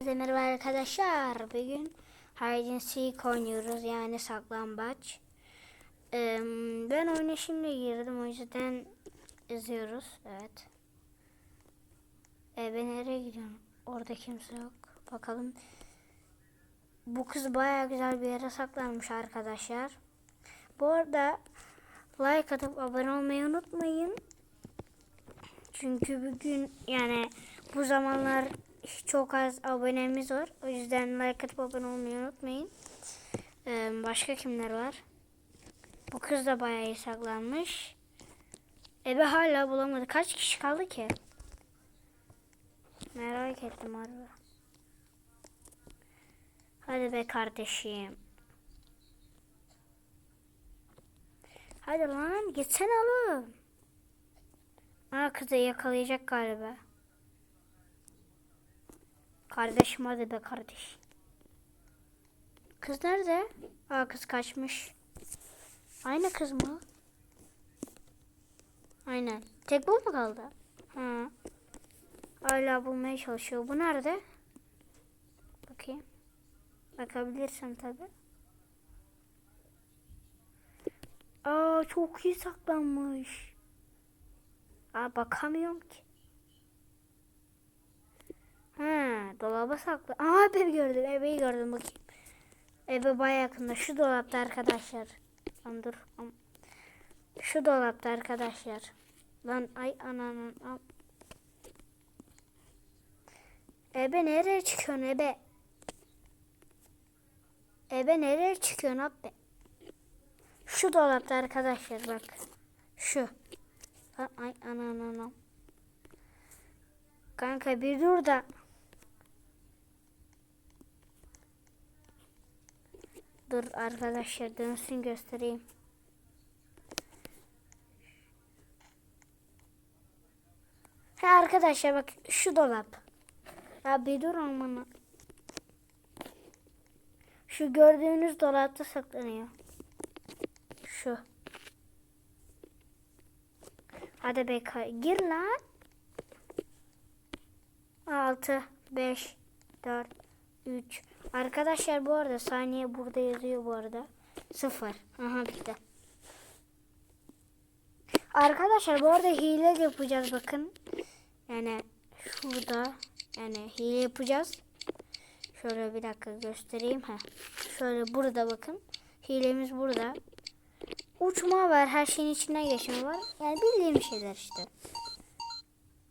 Herkese merhaba arkadaşlar. Bugün hide and seek oynuyoruz yani saklambaç. Ben oyuna şimdi girdim o yüzden izliyoruz. Evet. Ee, ben nereye gidiyorum? Orada kimse yok. Bakalım. Bu kız baya güzel bir yere saklanmış arkadaşlar. Bu arada like atıp abone olmayı unutmayın. Çünkü bugün yani bu zamanlar çok az abonemiz var. O yüzden like atıp abone olmayı unutmayın. Ee, başka kimler var? Bu kız da bayağı iyi saklanmış. Ebe hala bulamadı. Kaç kişi kaldı ki? Merak ettim harbi. Hadi be kardeşim. Hadi lan gitsene oğlum. Aa kızı yakalayacak galiba. Kardeşim hadi be kardeş. Kız nerede? Aa kız kaçmış. Aynı kız mı? Aynen. Tek bu mu kaldı? Ha. Hala bulmaya çalışıyor. Bu nerede? Bakayım. Bakabilirsem tabi. Aa çok iyi saklanmış. Aa bakamıyorum ki. Ha, dolaba saklı. Aa evi gördüm. Evi gördüm bakayım. Eve baya yakında. Şu dolapta arkadaşlar. Lan dur. Şu dolapta arkadaşlar. Lan ay ananın. Am- Ebe nereye çıkıyorsun ebe? Ebe nereye çıkıyorsun abi? Şu dolapta arkadaşlar bak. Şu. Lan ay ananın. Kanka bir dur da. Dur arkadaşlar dönsün göstereyim. Ha arkadaşlar bak şu dolap. Ya bir dur amına. Şu gördüğünüz dolapta saklanıyor. Şu. Hadi be gir lan. 6 5 4 3 Arkadaşlar bu arada saniye burada yazıyor bu arada. 0. Aha bitti. Arkadaşlar bu arada hile yapacağız bakın. Yani şurada yani hile yapacağız. Şöyle bir dakika göstereyim. ha. Şöyle burada bakın. Hilemiz burada. Uçma var. Her şeyin içinden geçme var. Yani bildiğim şeyler işte.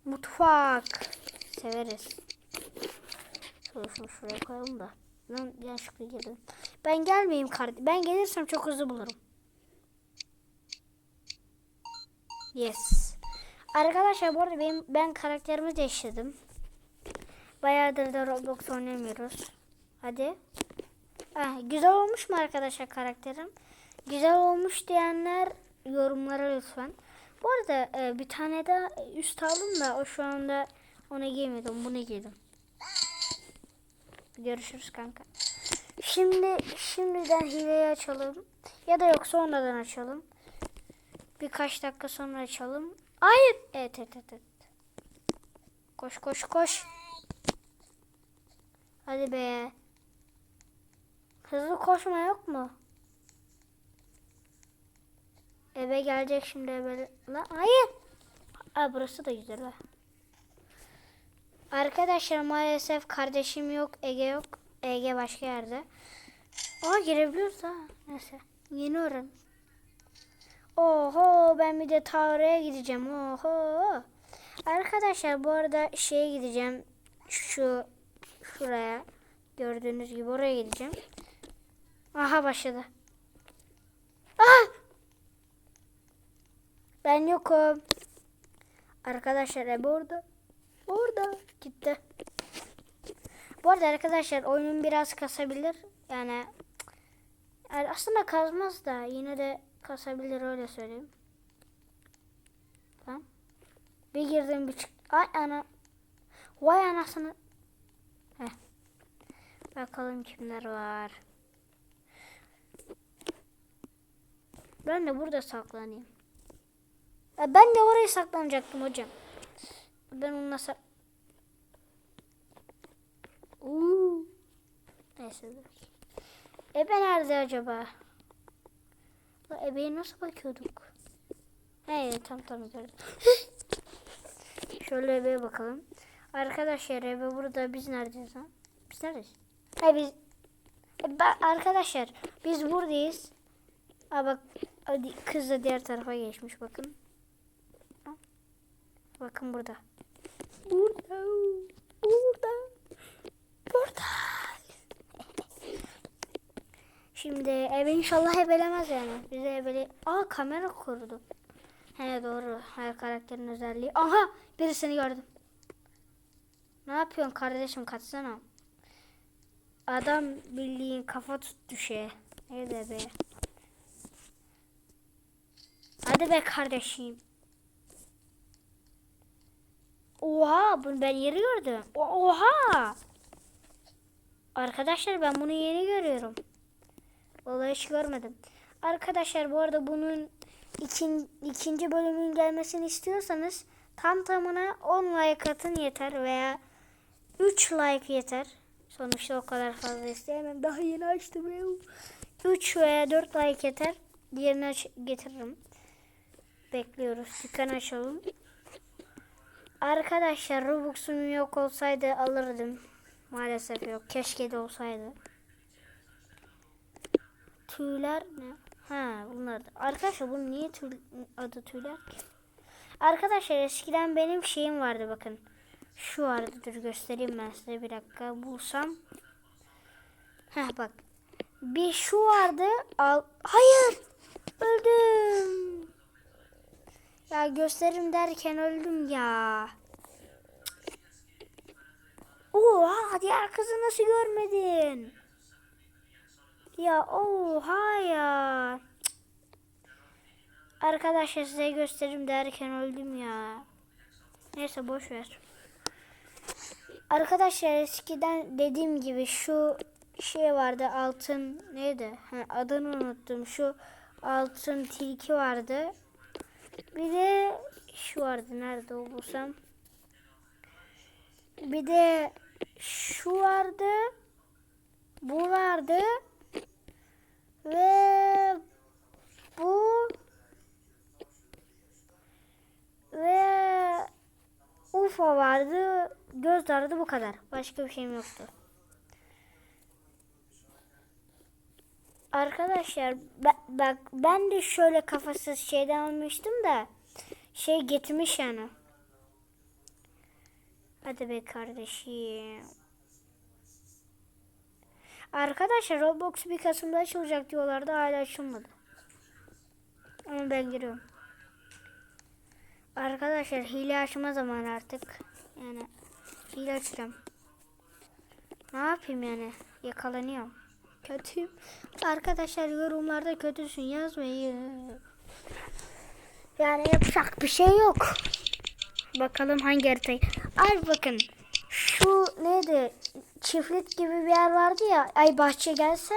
Mutfak. Severiz. Şunu şuraya koyalım da. Lan yanlışlıkla girdim. Ben gelmeyeyim kardeşim. Ben gelirsem çok hızlı bulurum. Yes. Arkadaşlar bu arada benim, ben karakterimi değiştirdim. Bayağıdır da Roblox oynamıyoruz. Hadi. Ah, güzel olmuş mu arkadaşlar karakterim? Güzel olmuş diyenler yorumlara lütfen. Bu arada e, bir tane de üst aldım da o şu anda onu giymedim. Bunu giydim. Görüşürüz kanka. Şimdi şimdiden hileyi açalım. Ya da yok sonradan açalım. Birkaç dakika sonra açalım. Hayır. Evet evet evet. Koş koş koş. Hadi be. Hızlı koşma yok mu? Eve gelecek şimdi eve. Lan hayır. Aa, burası da güzel ha. Arkadaşlar maalesef kardeşim yok. Ege yok. Ege başka yerde. Aa girebiliyoruz ha. Neyse. Yeni öğren. Oho ben bir de Tavre'ye gideceğim. Oho. Arkadaşlar bu arada şeye gideceğim. Şu şuraya. Gördüğünüz gibi oraya gideceğim. Aha başladı. Ah! Ben yokum. Arkadaşlar Ebe orada. Orada. Gitti. Bu arada arkadaşlar oyunun biraz kasabilir. Yani, aslında kazmaz da yine de kasabilir öyle söyleyeyim. Tamam. Bir girdim bir çık. Ay ana. Vay anasını. Heh. Bakalım kimler var. Ben de burada saklanayım. Ya ben de oraya saklanacaktım hocam. Ben onunla sak... Oo, Neyse dur. Ebe nerede acaba? La ebeye nasıl bakıyorduk? He tam tam gördüm. Şöyle ebeye bakalım. Arkadaşlar ebe burada biz neredeyiz lan? Biz neredeyiz? He biz E, arkadaşlar biz buradayız. Aa bak hadi kız da diğer tarafa geçmiş bakın. Bakın burada. Burada. Burada. Burada. Şimdi eve inşallah ebelemez yani. Bize ebele... Aa kamera kurdu. He doğru. Her karakterin özelliği. Aha birisini gördüm. Ne yapıyorsun kardeşim kaçsana. Adam bildiğin kafa tuttu şeye. Nerede be? Hadi be kardeşim. Oha bunu ben yeri gördüm. Oha. Arkadaşlar ben bunu yeni görüyorum. Vallahi hiç görmedim. Arkadaşlar bu arada bunun ikin, ikinci bölümün gelmesini istiyorsanız tam tamına 10 like atın yeter veya 3 like yeter. Sonuçta o kadar fazla isteyemem. Daha yeni açtım ya. 3 veya 4 like yeter. Diğerini aç getiririm. Bekliyoruz. Dükkan açalım. Arkadaşlar Robux'um yok olsaydı alırdım. Maalesef yok. Keşke de olsaydı. Tüyler ne? Ha bunlar. da- Arkadaşlar bunun niye tüy, adı tüyler ki? Arkadaşlar eskiden benim şeyim vardı bakın. Şu vardı dur göstereyim ben size bir dakika bulsam. Heh bak. Bir şu vardı. Al. Hayır. Öldüm. Ya gösterim derken öldüm ya. Oha diğer kızı nasıl görmedin? Ya oha ya. Arkadaşlar size gösterim derken öldüm ya. Neyse boş ver. Arkadaşlar eskiden dediğim gibi şu şey vardı altın neydi? Ha, adını unuttum. Şu altın tilki vardı. Bir de şu vardı. Nerede o bulsam. Bir de şu vardı. Bu vardı. Ve bu ve UFO vardı. Göz vardı bu kadar. Başka bir şeyim yoktu. Arkadaşlar bak ben de şöyle kafasız şeyden almıştım da şey getirmiş yani. Hadi be kardeşim. Arkadaşlar Roblox bir Kasım'da açılacak diyorlardı hala açılmadı. Ama ben giriyorum. Arkadaşlar hile açma zamanı artık. Yani hile açacağım. Ne yapayım yani? Yakalanıyorum. Kötüyüm. Arkadaşlar yorumlarda kötüsün yazmayın. Yani yapacak bir şey yok. Bakalım hangi haritayı. Ay bakın. Şu neydi? Çiftlik gibi bir yer vardı ya. Ay bahçe gelse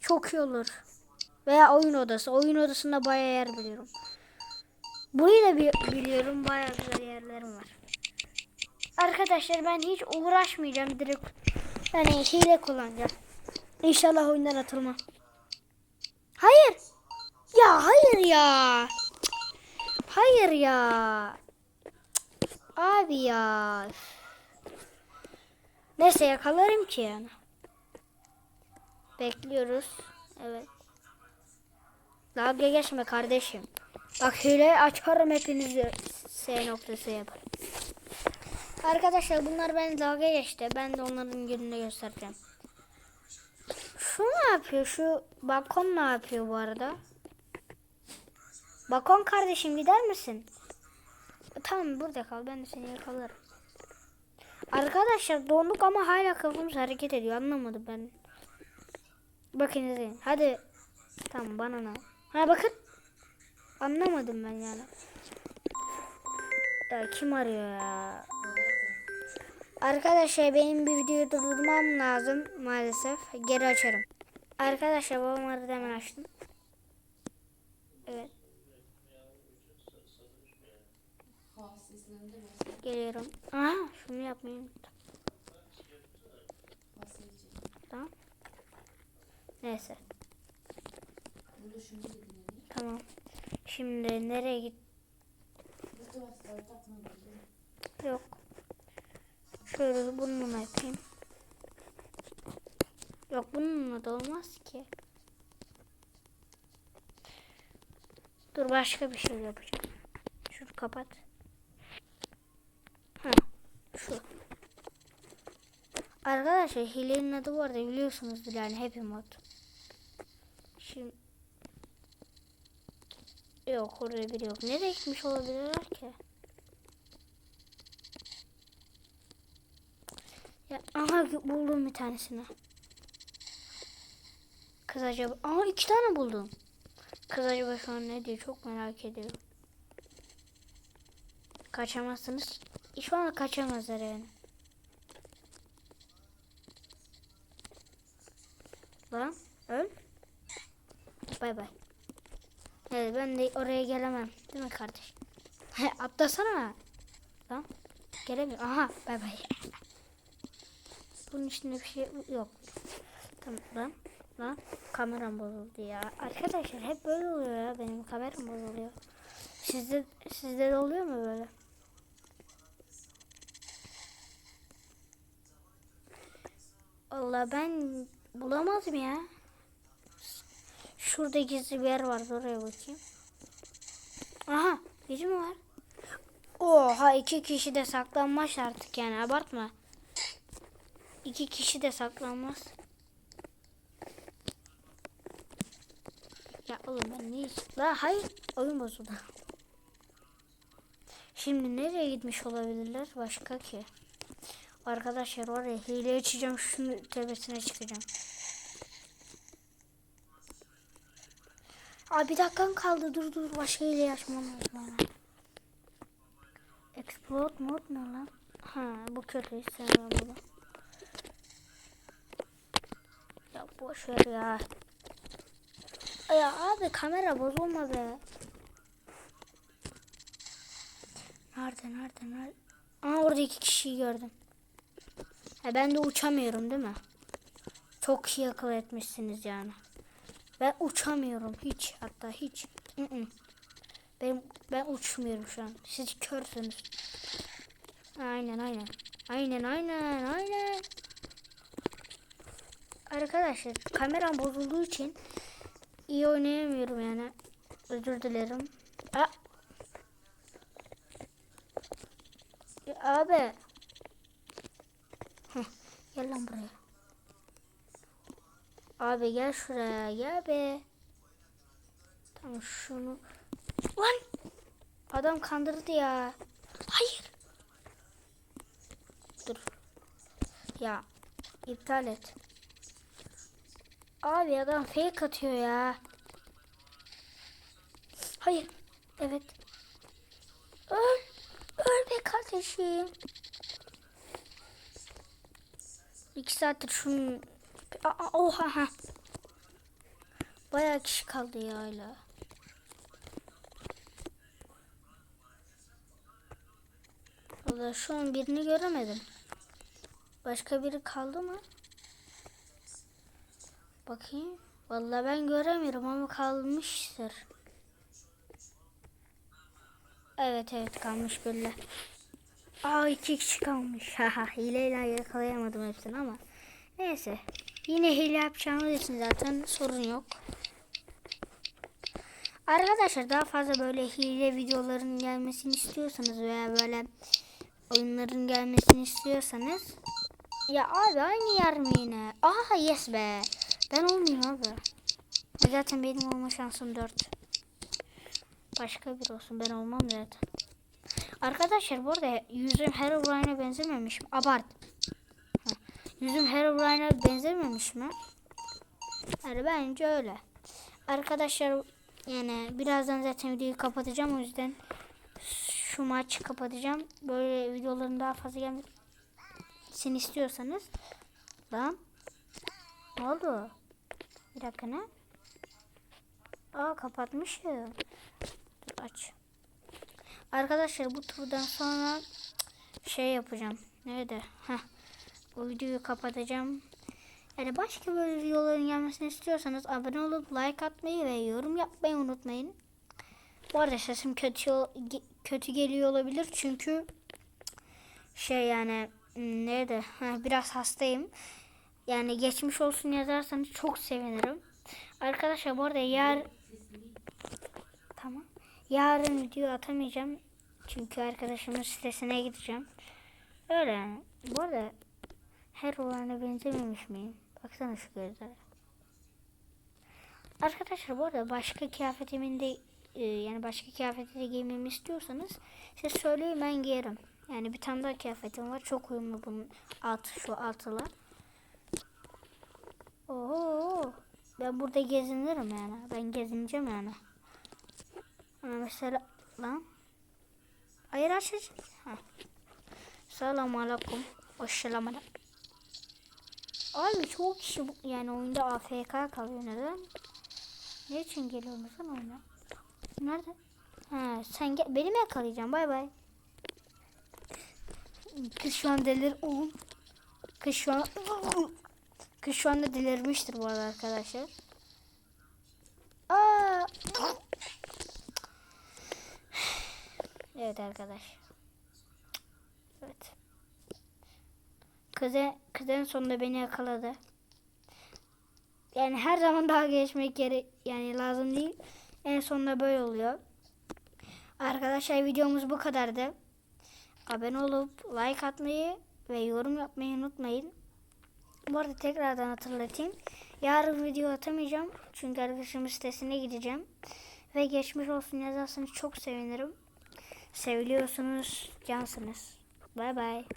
çok iyi olur. Veya oyun odası. Oyun odasında bayağı yer biliyorum. Burayı da bi- biliyorum. Bayağı güzel yerlerim var. Arkadaşlar ben hiç uğraşmayacağım. Direkt yani hile kullanacağım. İnşallah oyundan atılmam. Hayır. Ya hayır ya. Hayır ya. Abi ya. Neyse yakalarım ki yani. Bekliyoruz. Evet. Dalga geçme kardeşim. Bak hile açarım hepinizi S noktası yaparım. Arkadaşlar bunlar beni dalga geçti. Ben de onların gününü göstereceğim. Şu ne yapıyor? Şu balkon ne yapıyor bu arada? Balkon kardeşim gider misin? Tamam burada kal. Ben de seni yakalarım. Arkadaşlar donduk ama hala kafamız hareket ediyor. Anlamadım ben. Bakın izleyin. Hadi. Tamam bana ne? Ha bakın. Anlamadım ben yani. Ya kim arıyor ya? Arkadaşlar benim bir videoyu durdurmam lazım maalesef. Geri açarım. Arkadaşlar babam aradı hemen açtım. Evet. Geliyorum. Aha şunu yapmayı unuttum. Tamam. Neyse. Tamam. Şimdi nereye git? Yok. Şöyle bununla yapayım. Yok bununla da olmaz ki. Dur başka bir şey yapacağım. Şunu kapat. Ha, şu. Arkadaşlar hilenin adı bu arada biliyorsunuzdur yani Happy Mod. Şimdi Yok oraya biri yok. Nereye gitmiş olabilirler ki? Ya aha buldum bir tanesini. Kız acaba... Aa iki tane buldum. Kız acaba şu an ne diyor çok merak ediyorum. Kaçamazsınız. Şu an kaçamazlar yani. Lan öl. Bay bay. Evet ben de oraya gelemem. Değil mi kardeş? Atlasana. Lan gelemiyor. Aha bay bay. Bunun içinde bir şey yok. Tamam lan. Lan kameram bozuldu ya. Arkadaşlar hep böyle oluyor ya. Benim kameram bozuluyor. Sizde sizde de oluyor mu böyle? Allah ben bulamazım ya. Şurada gizli bir yer var. Oraya bakayım. Aha biri mi var? Oha iki kişi de saklanmış artık yani abartma. İki kişi de saklanmaz. Ya oğlum ben iş? La hayır oyun bozuldu. Şimdi nereye gitmiş olabilirler başka ki? Arkadaşlar oraya hile açacağım şunun tepesine çıkacağım. Aa bir dakikan kaldı dur dur başka hile açmam lazım. Explode mod ne lan? Ha bu kötü istemem bunu. Ya boş ver ya. Ya abi kamera bozulma be. Nerede nerede nerede? Aa orada iki kişiyi gördüm. Ha, ben de uçamıyorum değil mi? Çok iyi akıl etmişsiniz yani. Ben uçamıyorum hiç hatta hiç. Ben ben uçmuyorum şu an. Siz körsünüz. Aynen aynen. Aynen aynen aynen. Arkadaşlar kameram bozulduğu için iyi oynayamıyorum yani. Özür dilerim. Aa. Ya abi. Heh, gel lan buraya. Abi gel şuraya gel be. Tamam şunu. Lan. Adam kandırdı ya. Hayır. Dur. Ya iptal et. Abi adam fake atıyor ya. Hayır. Evet. Öl. Öl be kardeşim. İki saattir şunun... Aa, oha ha. Bayağı kişi kaldı ya hala. Valla şu an birini göremedim. Başka biri kaldı mı? Bakayım. Vallahi ben göremiyorum ama kalmıştır. Evet evet kalmış böyle. Aa iki kişi kalmış. Haha hileyle yakalayamadım hepsini ama. Neyse. Yine hile yapacağımız için zaten sorun yok. Arkadaşlar daha fazla böyle hile videoların gelmesini istiyorsanız veya böyle oyunların gelmesini istiyorsanız ya abi aynı yer mi yine? Aha yes be. Ben olmayayım abi. Zaten benim olma şansım 4. Başka bir olsun ben olmam zaten. Arkadaşlar bu arada yüzüm Herobrine'e benzememiş mi? Abart. Ha. Yüzüm Herobrine'e benzememiş mi? Yani bence öyle. Arkadaşlar yani birazdan zaten videoyu kapatacağım o yüzden şu maçı kapatacağım. Böyle videoların daha fazla gelmesini istiyorsanız lan ne oldu? Bir dakika ne? Aa kapatmışım. Dur aç. Arkadaşlar bu turdan sonra şey yapacağım. Nerede? Heh. Bu videoyu kapatacağım. Yani başka böyle videoların gelmesini istiyorsanız abone olup like atmayı ve yorum yapmayı unutmayın. Bu arada sesim kötü kötü geliyor olabilir çünkü şey yani hmm? Ha, biraz hastayım. Yani geçmiş olsun yazarsanız çok sevinirim. Arkadaşlar bu arada yar tamam. Yarın video atamayacağım. Çünkü arkadaşımın sitesine gideceğim. Öyle yani. Bu arada her olana benzememiş miyim? Baksana şu gözlere. Arkadaşlar bu arada başka kıyafetimin de e, yani başka kıyafeti de giymemi istiyorsanız siz söyleyin ben giyerim. Yani bir tane daha kıyafetim var. Çok uyumlu bunun altı şu altıla. Oo, ben burada gezinirim yani. Ben gezineceğim yani. Ha, mesela lan. Hayır açacağım. Selamun aleyküm. Hoşçakalın. Abi çok kişi yani oyunda AFK kalıyor neden? Ne için geliyorsunuz lan oyuna? Nerede? Ha, sen gel beni mi yakalayacaksın? Bay bay. Kız şu an delir oğlum. Kız şu an Kız şu anda delirmiştir bu arada arkadaşlar. Aa! Evet arkadaş. Evet. Kız, en- kız en sonunda beni yakaladı. Yani her zaman daha geçmek yeri yani lazım değil. En sonunda böyle oluyor. Arkadaşlar videomuz bu kadardı. Abone olup like atmayı ve yorum yapmayı unutmayın. Bu arada tekrardan hatırlatayım. Yarın video atamayacağım. Çünkü arkadaşımın sitesine gideceğim. Ve geçmiş olsun yazarsanız çok sevinirim. Seviliyorsunuz, cansınız. Bay bay.